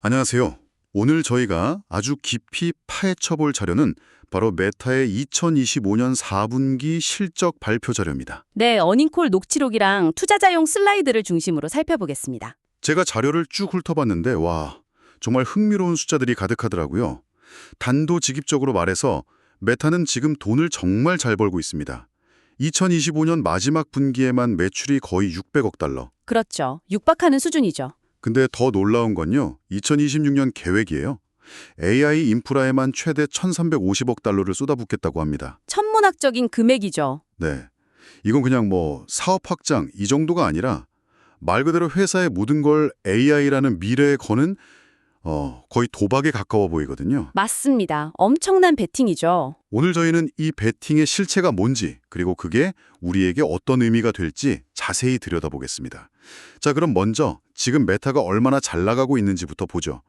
안녕하세요. 오늘 저희가 아주 깊이 파헤쳐볼 자료는 바로 메타의 2025년 4분기 실적 발표 자료입니다. 네, 어닝콜 녹취록이랑 투자자용 슬라이드를 중심으로 살펴보겠습니다. 제가 자료를 쭉 훑어봤는데 와, 정말 흥미로운 숫자들이 가득하더라고요. 단도직입적으로 말해서 메타는 지금 돈을 정말 잘 벌고 있습니다. 2025년 마지막 분기에만 매출이 거의 600억 달러. 그렇죠. 육박하는 수준이죠. 근데 더 놀라운 건요. 2026년 계획이에요. AI 인프라에만 최대 1350억 달러를 쏟아붓겠다고 합니다. 천문학적인 금액이죠. 네. 이건 그냥 뭐 사업 확장 이 정도가 아니라 말 그대로 회사의 모든 걸 AI라는 미래에 거는 어, 거의 도박에 가까워 보이거든요. 맞습니다. 엄청난 베팅이죠. 오늘 저희는 이 베팅의 실체가 뭔지 그리고 그게 우리에게 어떤 의미가 될지 자세히 들여다보겠습니다. 자, 그럼 먼저 지금 메타가 얼마나 잘 나가고 있는지부터 보죠.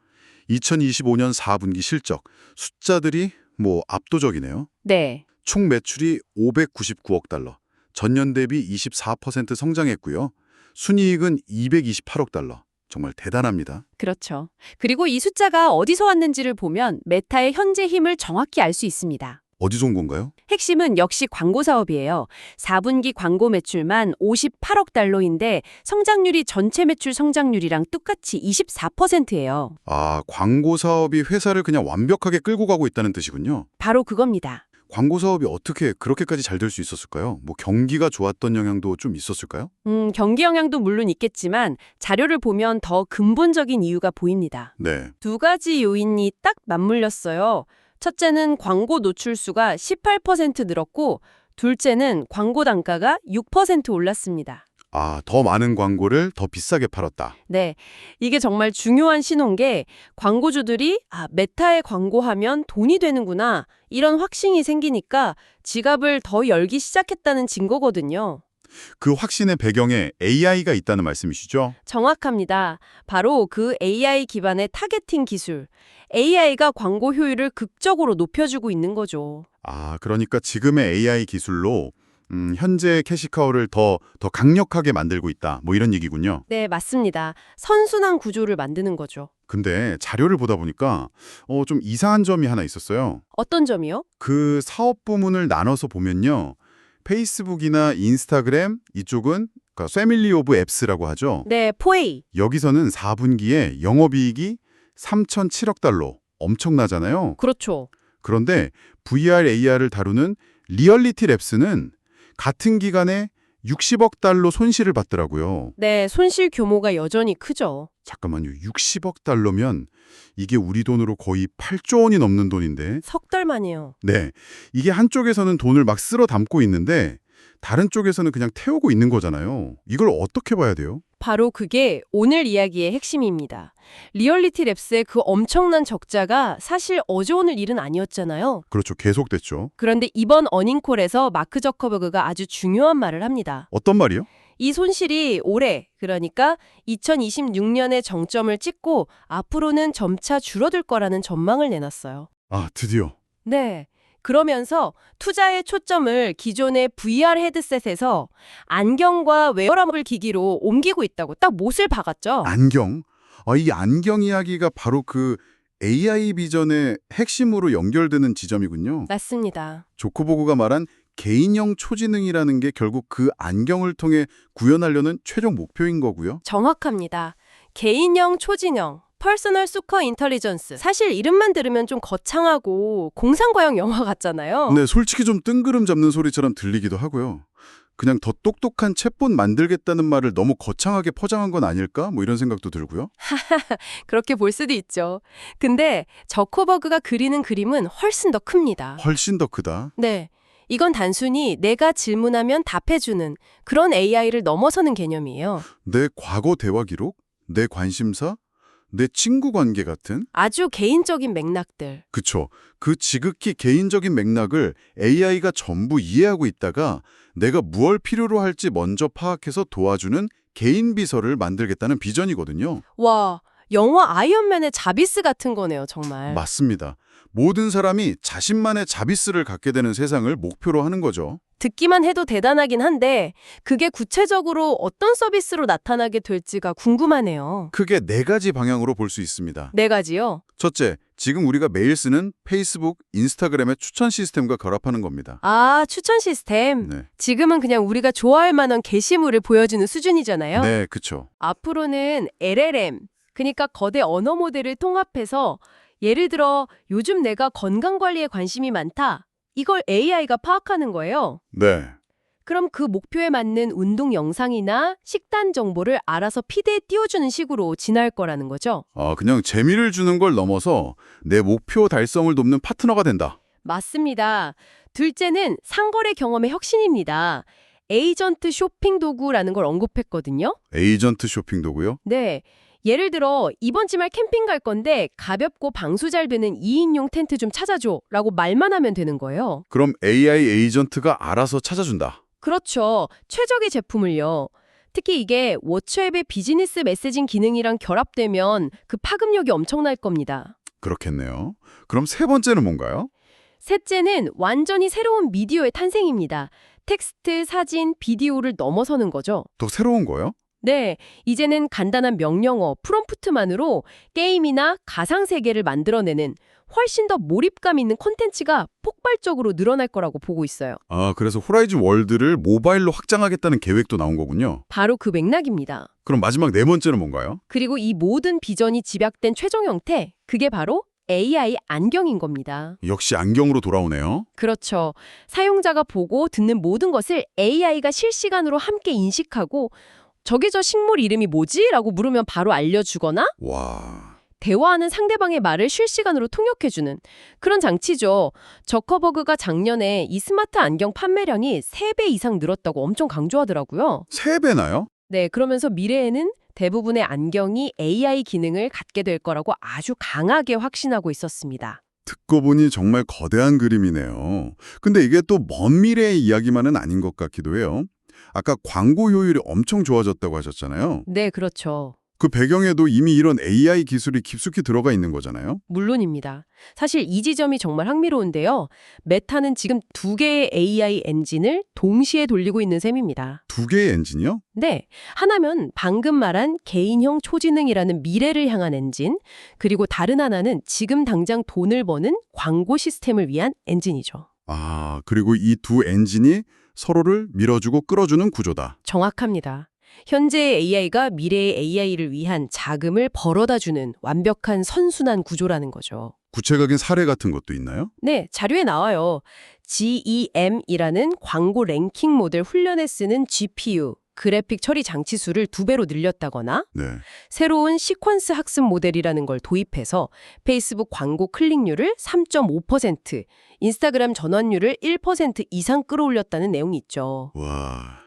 2025년 4분기 실적 숫자들이 뭐 압도적이네요. 네. 총 매출이 599억 달러, 전년 대비 24% 성장했고요. 순이익은 228억 달러. 정말 대단합니다. 그렇죠. 그리고 이 숫자가 어디서 왔는지를 보면 메타의 현재 힘을 정확히 알 수 있습니다. 어디서 온 건가요? 핵심은 역시 광고 사업이에요. 4분기 광고 매출만 58억 달러인데 성장률이 전체 매출 성장률이랑 똑같이 24%예요. 아, 광고 사업이 회사를 그냥 완벽하게 끌고 가고 있다는 뜻이군요. 바로 그겁니다. 광고 사업이 어떻게 그렇게까지 잘 될 수 있었을까요? 뭐 경기가 좋았던 영향도 좀 있었을까요? 음, 경기 영향도 물론 있겠지만 자료를 보면 더 근본적인 이유가 보입니다. 네. 두 가지 요인이 딱 맞물렸어요. 첫째는 광고 노출수가 18% 늘었고 둘째는 광고 단가가 6% 올랐습니다. 아, 더 많은 광고를 더 비싸게 팔았다. 네, 이게 정말 중요한 신호인 게 광고주들이 아, 메타에 광고하면 돈이 되는구나 이런 확신이 생기니까 지갑을 더 열기 시작했다는 증거거든요. 그 확신의 배경에 AI가 있다는 말씀이시죠? 정확합니다. 바로 그 AI 기반의 타겟팅 기술. AI가 광고 효율을 극적으로 높여주고 있는 거죠. 아, 그러니까 지금의 AI 기술로 음, 현재 캐시카우를 더, 더 강력하게 만들고 있다. 뭐 이런 얘기군요. 네, 맞습니다. 선순환 구조를 만드는 거죠. 근데 자료를 보다 보니까 어, 좀 이상한 점이 하나 있었어요. 어떤 점이요? 그 사업 부문을 나눠서 보면요. 페이스북이나 인스타그램 이쪽은 그러니까 패밀리 오브 앱스라고 하죠. 네, 포에이. 여기서는 4분기에 영업이익이 3,007억 달러. 엄청나잖아요. 그렇죠. 그런데 VR, AR을 다루는 리얼리티 랩스는 같은 기간에 60억 달러 손실을 봤더라고요. 네, 손실 규모가 여전히 크죠. 잠깐만요. 60억 달러면 이게 우리 돈으로 거의 8조 원이 넘는 돈인데 석 달 만이에요. 네. 이게 한쪽에서는 돈을 막 쓸어 담고 있는데 다른 쪽에서는 그냥 태우고 있는 거잖아요. 이걸 어떻게 봐야 돼요? 바로 그게 오늘 이야기의 핵심입니다. 리얼리티 랩스의 그 엄청난 적자가 사실 어제 오늘 일은 아니었잖아요. 그렇죠. 계속됐죠. 그런데 이번 어닝콜에서 마크 저커버그가 아주 중요한 말을 합니다. 어떤 말이요? 이 손실이 올해, 그러니까 2026년에 정점을 찍고 앞으로는 점차 줄어들 거라는 전망을 내놨어요. 아, 드디어. 네. 그러면서 투자의 초점을 기존의 VR 헤드셋에서 안경과 웨어러블 기기로 옮기고 있다고 딱 못을 박았죠. 안경. 아, 이 안경 이야기가 바로 그 AI 비전의 핵심으로 연결되는 지점이군요. 맞습니다. 조코보그가 말한 개인형 초지능이라는 게 결국 그 안경을 통해 구현하려는 최종 목표인 거고요. 정확합니다. 개인형 초진형, 퍼스널 수커 인텔리전스. 사실 이름만 들으면 좀 거창하고 공상과학 영화 같잖아요. 네, 솔직히 좀 뜬구름 잡는 소리처럼 들리기도 하고요. 그냥 더 똑똑한 챗봇 만들겠다는 말을 너무 거창하게 포장한 건 아닐까? 뭐 이런 생각도 들고요. 그렇게 볼 수도 있죠. 근데 저코버그가 그리는 그림은 훨씬 더 큽니다. 훨씬 더 크다. 네. 이건 단순히 내가 질문하면 답해주는 그런 AI를 넘어서는 개념이에요. 내 과거 대화 기록, 내 관심사, 내 친구 관계 같은 아주 개인적인 맥락들. 그쵸. 그 지극히 개인적인 맥락을 AI가 전부 이해하고 있다가 내가 무얼 필요로 할지 먼저 파악해서 도와주는 개인 비서를 만들겠다는 비전이거든요. 와, 영화 아이언맨의 자비스 같은 거네요, 정말. 맞습니다. 모든 사람이 자신만의 자비스를 갖게 되는 세상을 목표로 하는 거죠. 듣기만 해도 대단하긴 한데 그게 구체적으로 어떤 서비스로 나타나게 될지가 궁금하네요. 크게 네 가지 방향으로 볼 수 있습니다. 네 가지요. 첫째, 지금 우리가 매일 쓰는 페이스북, 인스타그램의 추천 시스템과 결합하는 겁니다. 아, 추천 시스템. 네, 지금은 그냥 우리가 좋아할 만한 게시물을 보여주는 수준이잖아요. 네, 그쵸. 앞으로는 LLM, 그러니까 거대 언어 모델을 통합해서 예를 들어 요즘 내가 건강 관리에 관심이 많다. 이걸 AI가 파악하는 거예요. 네, 그럼 그 목표에 맞는 운동 영상이나 식단 정보를 알아서 피드에 띄워주는 식으로 진화할 거라는 거죠. 아, 그냥 재미를 주는 걸 넘어서 내 목표 달성을 돕는 파트너가 된다. 맞습니다. 둘째는 상거래 경험의 혁신입니다. 에이전트 쇼핑 도구라는 걸 언급했거든요. 에이전트 쇼핑 도구요? 네. 예를 들어 이번 주말 캠핑 갈 건데 가볍고 방수 잘 되는 2인용 텐트 좀 찾아줘 라고 말만 하면 되는 거예요. 그럼 AI 에이전트가 알아서 찾아준다. 그렇죠. 최적의 제품을요. 특히 이게 워치앱의 비즈니스 메시징 기능이랑 결합되면 그 파급력이 엄청날 겁니다. 그렇겠네요. 그럼 세 번째는 뭔가요? 셋째는 완전히 새로운 미디어의 탄생입니다. 텍스트, 사진, 비디오를 넘어서는 거죠. 더 새로운 거요? 네, 이제는 간단한 명령어, 프롬프트만으로 게임이나 가상세계를 만들어내는 훨씬 더 몰입감 있는 콘텐츠가 폭발적으로 늘어날 거라고 보고 있어요. 아, 그래서 호라이즌 월드를 모바일로 확장하겠다는 계획도 나온 거군요. 바로 그 맥락입니다. 그럼 마지막 네 번째는 뭔가요? 그리고 이 모든 비전이 집약된 최종 형태, 그게 바로 AI 안경인 겁니다. 역시 안경으로 돌아오네요. 그렇죠. 사용자가 보고 듣는 모든 것을 AI가 실시간으로 함께 인식하고 저게 저 식물 이름이 뭐지? 라고 물으면 바로 알려주거나 와, 대화하는 상대방의 말을 실시간으로 통역해주는 그런 장치죠. 저커버그가 작년에 이 스마트 안경 판매량이 3배 이상 늘었다고 엄청 강조하더라고요. 세 배나요? 네, 그러면서 미래에는 대부분의 안경이 AI 기능을 갖게 될 거라고 아주 강하게 확신하고 있었습니다. 듣고 보니 정말 거대한 그림이네요. 근데 이게 또 먼 미래의 이야기만은 아닌 것 같기도 해요. 아까 광고 효율이 엄청 좋아졌다고 하셨잖아요. 네, 그렇죠. 그 배경에도 이미 이런 AI 기술이 깊숙이 들어가 있는 거잖아요. 물론입니다. 사실 이 지점이 정말 흥미로운데요. 메타는 지금 두 개의 AI 엔진을 동시에 돌리고 있는 셈입니다. 두 개의 엔진이요? 네, 하나면 방금 말한 개인형 초지능이라는 미래를 향한 엔진, 그리고 다른 하나는 지금 당장 돈을 버는 광고 시스템을 위한 엔진이죠. 아, 그리고 이 두 엔진이 서로를 밀어주고 끌어주는 구조다. 정확합니다. 현재의 AI가 미래의 AI를 위한 자금을 벌어다 주는 완벽한 선순환 구조라는 거죠. 구체적인 사례 같은 것도 있나요? 네, 자료에 나와요. GEM이라는 광고 랭킹 모델 훈련에 쓰는 GPU, 그래픽 처리 장치 수를 두 배로 늘렸다거나 네. 새로운 시퀀스 학습 모델이라는 걸 도입해서 페이스북 광고 클릭률을 3.5%, 인스타그램 전환율을 1% 이상 끌어올렸다는 내용이 있죠. 와,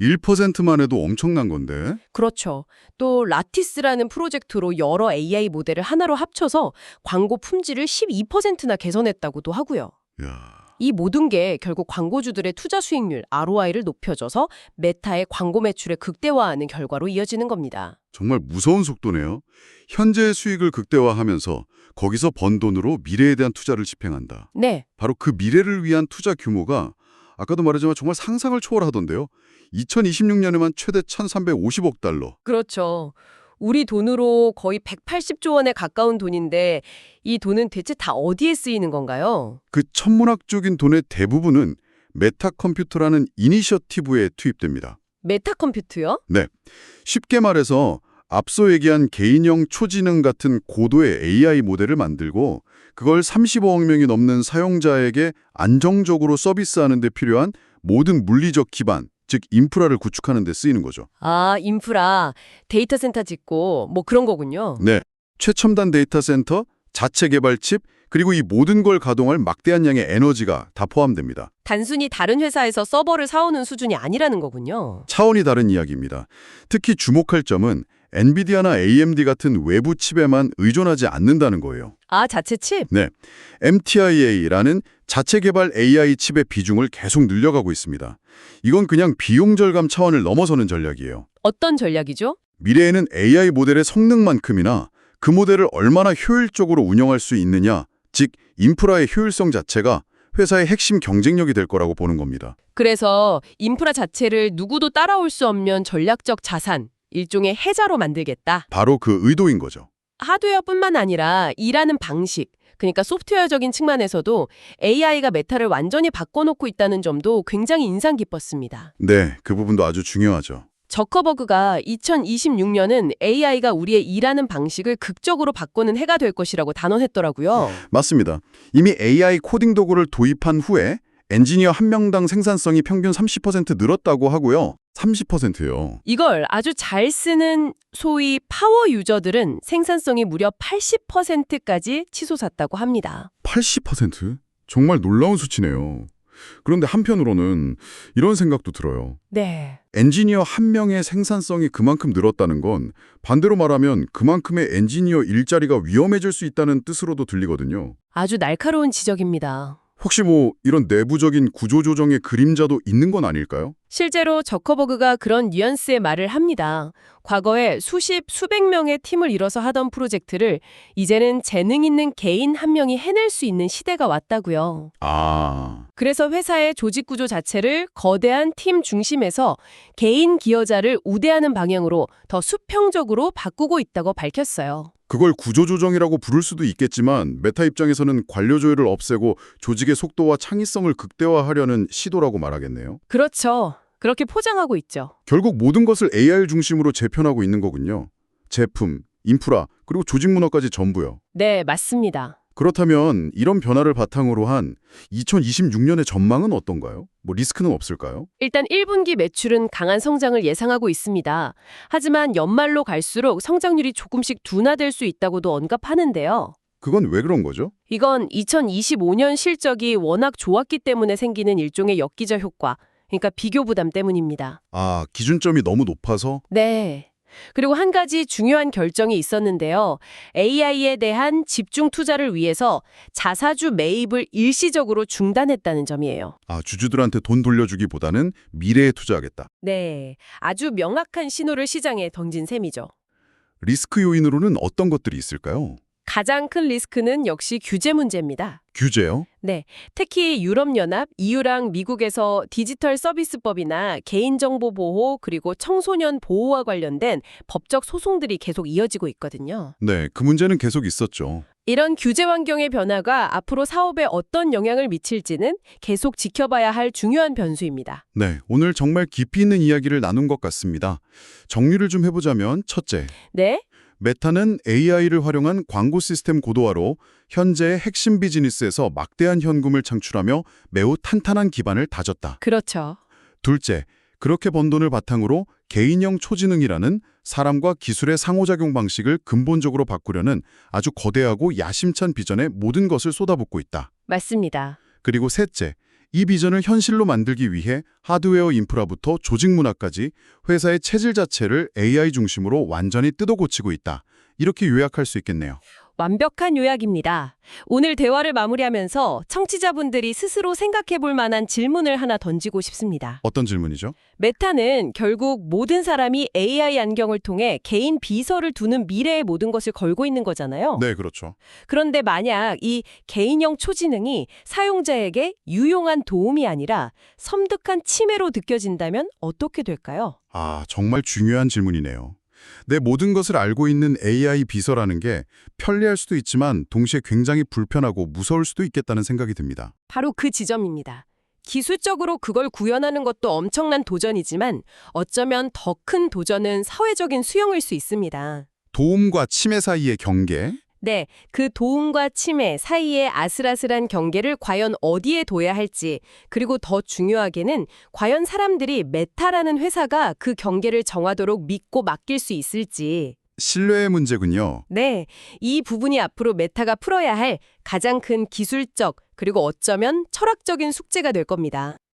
1%만 해도 엄청난 건데. 그렇죠. 또 라티스라는 프로젝트로 여러 AI 모델을 하나로 합쳐서 광고 품질을 12%나 개선했다고도 하고요. 야, 이 모든 게 결국 광고주들의 투자 수익률 ROI를 높여줘서 메타의 광고 매출을 극대화하는 결과로 이어지는 겁니다. 정말 무서운 속도네요. 현재의 수익을 극대화하면서 거기서 번 돈으로 미래에 대한 투자를 집행한다. 네, 바로 그 미래를 위한 투자 규모가 아까도 말했지만 정말 상상을 초월하던데요. 2026년에만 최대 1,350억 달러. 그렇죠. 우리 돈으로 거의 180조 원에 가까운 돈인데 이 돈은 대체 다 어디에 쓰이는 건가요? 그 천문학적인 돈의 대부분은 메타 컴퓨터라는 이니셔티브에 투입됩니다. 메타 컴퓨터요? 쉽게 말해서 앞서 얘기한 개인형 초지능 같은 고도의 AI 모델을 만들고 그걸 35억 명이 넘는 사용자에게 안정적으로 서비스하는 데 필요한 모든 물리적 기반, 즉 인프라를 구축하는 데 쓰이는 거죠. 아, 인프라, 데이터 센터 짓고 뭐 그런 거군요. 네. 최첨단 데이터 센터, 자체 개발 칩, 그리고 이 모든 걸 가동할 막대한 양의 에너지가 다 포함됩니다. 단순히 다른 회사에서 서버를 사오는 수준이 아니라는 거군요. 차원이 다른 이야기입니다. 특히 주목할 점은 엔비디아나 AMD 같은 외부 칩에만 의존하지 않는다는 거예요. 아, 자체 칩? MTIA라는 자체 개발 AI 칩의 비중을 계속 늘려가고 있습니다. 이건 그냥 비용 절감 차원을 넘어서는 전략이에요. 어떤 전략이죠? 미래에는 AI 모델의 성능만큼이나 그 모델을 얼마나 효율적으로 운영할 수 있느냐, 즉 인프라의 효율성 자체가 회사의 핵심 경쟁력이 될 거라고 보는 겁니다. 그래서 인프라 자체를 누구도 따라올 수 없는 전략적 자산, 일종의 해자로 만들겠다. 바로 그 의도인 거죠. 하드웨어뿐만 아니라 일하는 방식, 그러니까 소프트웨어적인 측면에서도 AI가 메타를 완전히 바꿔놓고 있다는 점도 굉장히 인상 깊었습니다. 네, 그 부분도 아주 중요하죠. 저커버그가 2026년은 AI가 우리의 일하는 방식을 극적으로 바꾸는 해가 될 것이라고 단언했더라고요. 맞습니다. 이미 AI 코딩 도구를 도입한 후에 엔지니어 한 명당 생산성이 평균 30% 늘었다고 하고요. 30%요. 이걸 아주 잘 쓰는 소위 파워 유저들은 생산성이 무려 80%까지 치솟았다고 합니다. 80%? 정말 놀라운 수치네요. 그런데 한편으로는 이런 생각도 들어요. 네. 엔지니어 한 명의 생산성이 그만큼 늘었다는 건 반대로 말하면 그만큼의 엔지니어 일자리가 위험해질 수 있다는 뜻으로도 들리거든요. 아주 날카로운 지적입니다. 혹시 뭐 이런 내부적인 구조조정의 그림자도 있는 건 아닐까요? 실제로 저커버그가 그런 뉘앙스의 말을 합니다. 과거에 수십, 수백 명의 팀을 이뤄서 하던 프로젝트를 이제는 재능 있는 개인 한 명이 해낼 수 있는 시대가 왔다고요. 아, 그래서 회사의 조직 구조 자체를 거대한 팀 중심에서 개인 기여자를 우대하는 방향으로 더 수평적으로 바꾸고 있다고 밝혔어요. 그걸 구조조정이라고 부를 수도 있겠지만 메타 입장에서는 관료 조율을 없애고 조직의 속도와 창의성을 극대화하려는 시도라고 말하겠네요. 그렇죠. 그렇게 포장하고 있죠. 결국 모든 것을 AI 중심으로 재편하고 있는 거군요. 제품, 인프라, 그리고 조직 문화까지 전부요. 네, 맞습니다. 그렇다면 이런 변화를 바탕으로 한 2026년의 전망은 어떤가요? 뭐 리스크는 없을까요? 일단 1분기 매출은 강한 성장을 예상하고 있습니다. 하지만 연말로 갈수록 성장률이 조금씩 둔화될 수 있다고도 언급하는데요. 그건 왜 그런 거죠? 이건 2025년 실적이 워낙 좋았기 때문에 생기는 일종의 엽기적 효과, 그러니까 비교 부담 때문입니다. 아, 기준점이 너무 높아서 네. 그리고 한 가지 중요한 결정이 있었는데요. AI에 대한 집중 투자를 위해서 자사주 매입을 일시적으로 중단했다는 점이에요. 아, 주주들한테 돈 돌려주기보다는 미래에 투자하겠다. 네. 아주 명확한 신호를 시장에 던진 셈이죠. 리스크 요인으로는 어떤 것들이 있을까요? 가장 큰 리스크는 역시 규제 문제입니다. 규제요? 네, 특히 유럽연합, EU랑 미국에서 디지털 서비스법이나 개인정보 보호 그리고 청소년 보호와 관련된 법적 소송들이 계속 이어지고 있거든요. 네, 그 문제는 계속 있었죠. 이런 규제 환경의 변화가 앞으로 사업에 어떤 영향을 미칠지는 계속 지켜봐야 할 중요한 변수입니다. 네, 오늘 정말 깊이 있는 이야기를 나눈 것 같습니다. 정리를 좀 해보자면 첫째, 네, 메타는 AI를 활용한 광고 시스템 고도화로 현재의 핵심 비즈니스에서 막대한 현금을 창출하며 매우 탄탄한 기반을 다졌다. 그렇죠. 둘째, 그렇게 번 돈을 바탕으로 개인형 초지능이라는 사람과 기술의 상호작용 방식을 근본적으로 바꾸려는 아주 거대하고 야심찬 비전에 모든 것을 쏟아붓고 있다. 맞습니다. 그리고 셋째, 이 비전을 현실로 만들기 위해 하드웨어 인프라부터 조직 문화까지 회사의 체질 자체를 AI 중심으로 완전히 뜯어고치고 있다. 이렇게 요약할 수 있겠네요. 완벽한 요약입니다. 오늘 대화를 마무리하면서 청취자분들이 스스로 생각해 볼 만한 질문을 하나 던지고 싶습니다. 어떤 질문이죠? 메타는 결국 모든 사람이 AI 안경을 통해 개인 비서를 두는 미래의 모든 것을 걸고 있는 거잖아요. 네, 그렇죠. 그런데 만약 이 개인형 초지능이 사용자에게 유용한 도움이 아니라 섬뜩한 침해로 느껴진다면 어떻게 될까요? 아, 정말 중요한 질문이네요. 내 모든 것을 알고 있는 AI 비서라는 게 편리할 수도 있지만 동시에 굉장히 불편하고 무서울 수도 있겠다는 생각이 듭니다. 바로 그 지점입니다. 기술적으로 그걸 구현하는 것도 엄청난 도전이지만 어쩌면 더 큰 도전은 사회적인 수용일 수 있습니다. 도움과 침해 사이의 경계, 네, 그 도움과 침해 사이의 아슬아슬한 경계를 과연 어디에 둬야 할지, 그리고 더 중요하게는 과연 사람들이 메타라는 회사가 그 경계를 정하도록 믿고 맡길 수 있을지. 신뢰의 문제군요. 네, 이 부분이 앞으로 메타가 풀어야 할 가장 큰 기술적, 그리고 어쩌면 철학적인 숙제가 될 겁니다.